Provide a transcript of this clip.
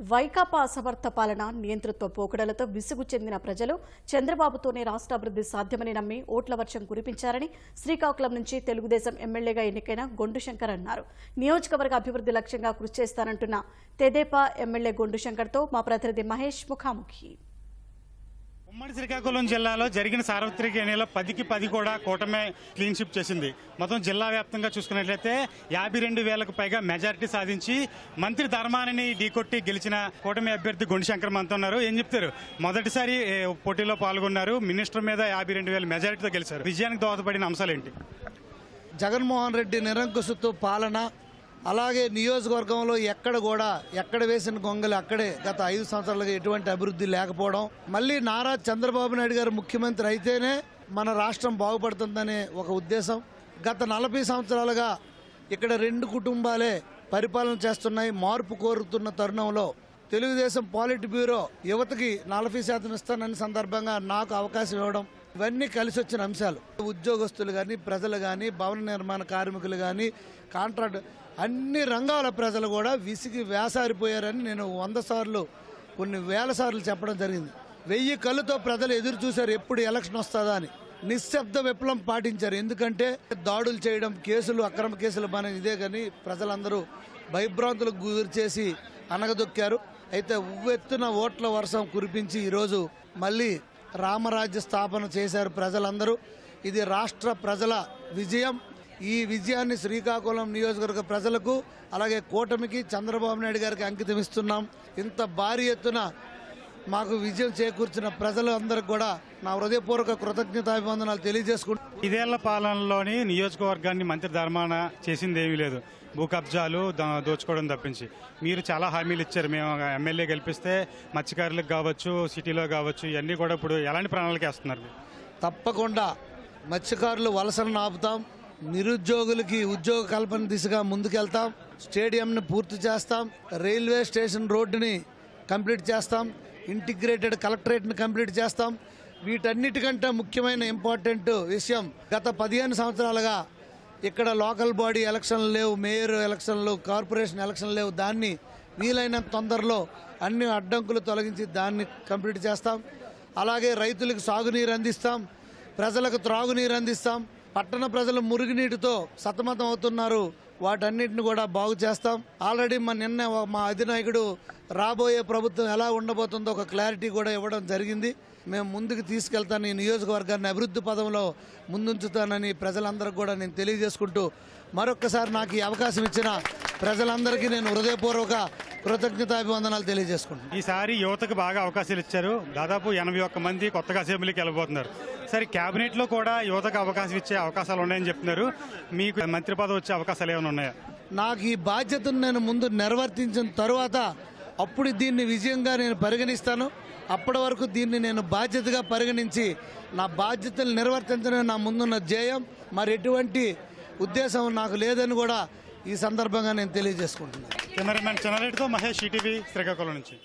వైకాపా అసమర్థ పాలన నియంతృత్వ పోకడలతో విసుగు చెందిన ప్రజలు చంద్రబాబుతోనే రాష్ట్ర అభివృద్ధి సాధ్యమని నమ్మి ఓట్ల వర్షం కురిపించారని శ్రీకాకుళం నుంచి తెలుగుదేశం ఎమ్మెల్యేగా ఎన్నికైన గొండు శంకర్ అన్నారు. నియోజకవర్గ అభివృద్ధి లక్ష్యంగా కృషి చేస్తానంటున్న తెదేపా ఎమ్మెల్యే గొండు శంకర్తో మా ప్రతినిధి మహేష్ ముఖాముఖి. ఉమ్మడి శ్రీకాకుళం జిల్లాలో జరిగిన సార్వత్రిక ఎన్నికల్లో పదికి పది కూడా కూటమే క్లీన్ షిప్ చేసింది. మొత్తం జిల్లా వ్యాప్తంగా చూసుకున్నట్లయితే యాభై రెండు వేలకు పైగా మెజారిటీ సాధించి మంత్రి ధర్మానిని ఢీకొట్టి గెలిచిన కూటమి అభ్యర్థి గుండిశంకర్ మనతో ఉన్నారు. ఏం చెప్తారు? మొదటిసారి పోటీలో పాల్గొన్నారు. మినిస్టర్ మీద యాభై రెండు వేల మెజారిటీతో గెలిచారు. విజయానికి దోహదపడిన అంశాలు ఏంటి జగన్మోహన్ రెడ్డి నిరంకుశతో పాలన అలాగే నియోజకవర్గంలో ఎక్కడ కూడా ఎక్కడ వేసిన గొంగలు అక్కడే గత ఐదు సంవత్సరాలుగా ఎటువంటి అభివృద్ధి లేకపోవడం. మళ్ళీ నారా చంద్రబాబు నాయుడు గారు ముఖ్యమంత్రి అయితేనే మన రాష్ట్రం బాగుపడుతుందనే ఒక ఉద్దేశం. గత నలభై సంవత్సరాలుగా ఇక్కడ రెండు కుటుంబాలే పరిపాలన చేస్తున్నాయి మార్పు కోరుతున్న తరుణంలో. తెలుగుదేశం పాలిట్ బ్యూరో యువతకి నలభై శాతం ఇస్తానని సందర్భంగా నాకు అవకాశం ఇవ్వడం ఇవన్నీ కలిసి వచ్చిన అంశాలు. ఉద్యోగస్తులు కానీ ప్రజలు కానీ భవన నిర్మాణ కార్మికులు కానీ కాంట్రాక్ట్ అన్ని రంగాల ప్రజలు కూడా విసిగి వేసారిపోయారని నేను వంద సార్లు కొన్ని వేల సార్లు చెప్పడం జరిగింది. వెయ్యి కళ్ళుతో ప్రజలు ఎదురు చూశారు ఎప్పుడు ఎలక్షన్ వస్తుందా అని. నిశ్శబ్ద విప్లవం పాటించారు. ఎందుకంటే దాడులు చేయడం కేసులు అక్రమ కేసులు మన ఇదే కానీ ప్రజలందరూ భయభ్రాంతులకు గురి చేసి అనగదొక్కారు. అయితే ఉవ్వెత్తున ఓట్ల వర్షం కురిపించి ఈరోజు మళ్ళీ రామరాజ్య స్థాపన చేశారు ప్రజలందరూ. ఇది రాష్ట్ర ప్రజల విజయం. ఈ విజయాన్ని శ్రీకాకుళం నియోజకవర్గ ప్రజలకు అలాగే కూటమికి చంద్రబాబు నాయుడు గారికి అంకితం ఇస్తున్నాం. ఇంత భారీ ఎత్తున మాకు విజయం చేకూర్చిన ప్రజలందరికీ కూడా నా హృదయపూర్వక కృతజ్ఞతాభివందనాలు తెలియజేసుకుంటూ ఇదేళ్ళ పాలనలోని నియోజకవర్గాన్ని మంత్రి ధర్మాన చేసింది ఏమీ లేదు. భూ కబ్జాలు దోచుకోవడం తప్పించి. మీరు చాలా హామీలు ఇచ్చారు. మేము ఎమ్మెల్యే గెలిపిస్తే మత్స్యకారులకు కావచ్చు సిటీలో కావచ్చు ఇవన్నీ కూడా ఇప్పుడు ఎలాంటి ప్రణాళిక వేస్తున్నారు? తప్పకుండా మత్స్యకారులు వలసలను ఆపుతాం. నిరుద్యోగులకి ఉద్యోగ కల్పన దిశగా ముందుకెళ్తాం. స్టేడియంని పూర్తి చేస్తాం. రైల్వే స్టేషన్ రోడ్డుని కంప్లీట్ చేస్తాం. ఇంటిగ్రేటెడ్ కలెక్టరేట్ని కంప్లీట్ చేస్తాం. వీటన్నిటికంటే ముఖ్యమైన ఇంపార్టెంట్ విషయం గత పదిహేను సంవత్సరాలుగా ఇక్కడ లోకల్ బాడీ ఎలక్షన్లు లేవు మేయర్ ఎలక్షన్లు కార్పొరేషన్ ఎలక్షన్లు లేవు. దాన్ని వీలైనంత తొందరలో అన్ని అడ్డంకులు తొలగించి దాన్ని కంప్లీట్ చేస్తాం. అలాగే రైతులకు సాగునీరు అందిస్తాం. ప్రజలకు త్రాగునీరు అందిస్తాం. పట్టణ ప్రజలు మురుగునీటితో సతమతం అవుతున్నారు. వాటన్నిటిని కూడా బాగు చేస్తాం. ఆల్రెడీ మా నిన్న మా అధినాయకుడు రాబోయే ప్రభుత్వం ఎలా ఉండబోతుందో ఒక క్లారిటీ కూడా ఇవ్వడం జరిగింది. మేము ముందుకు తీసుకెళ్తాను. ఈ నియోజకవర్గాన్ని అభివృద్ధి పదంలో ముందుంచుతానని ప్రజలందరికీ కూడా నేను తెలియజేసుకుంటూ మరొక్కసారి నాకు ఈ అవకాశం ఇచ్చిన ప్రజలందరికీ నేను హృదయపూర్వక కృతజ్ఞతాభివందనాలు తెలియజేసుకుంటున్నాను. ఈసారి యువతకు బాగా అవకాశాలు ఇచ్చారు. దాదాపు ఎనభై ఒక్క మంది కొత్తగా అసెంబ్లీకి వెళ్ళబోతున్నారు. సరే కేబినెట్లో కూడా యువతకు అవకాశం ఇచ్చే అవకాశాలు ఉన్నాయని చెప్తున్నారు. మీకు మంత్రి పదవి వచ్చే అవకాశాలు ఏమైనా ఉన్నాయా? నాకు ఈ బాధ్యతను నేను ముందు నిర్వర్తించిన తరువాత అప్పుడు దీన్ని విజయంగా నేను పరిగణిస్తాను. అప్పటి వరకు దీన్ని నేను బాధ్యతగా పరిగణించి నా బాధ్యతలు నిర్వర్తించడం నా ముందున్న ధ్యేయం. మరి ఎటువంటి ఉద్దేశం నాకు లేదని కూడా ఈ సందర్భంగా నేను తెలియజేసుకుంటున్నాను. కెమెరామెన్ చెన్నారెడ్డితో మహేష్ ఈటీవీ శ్రీకాకుళం నుంచి.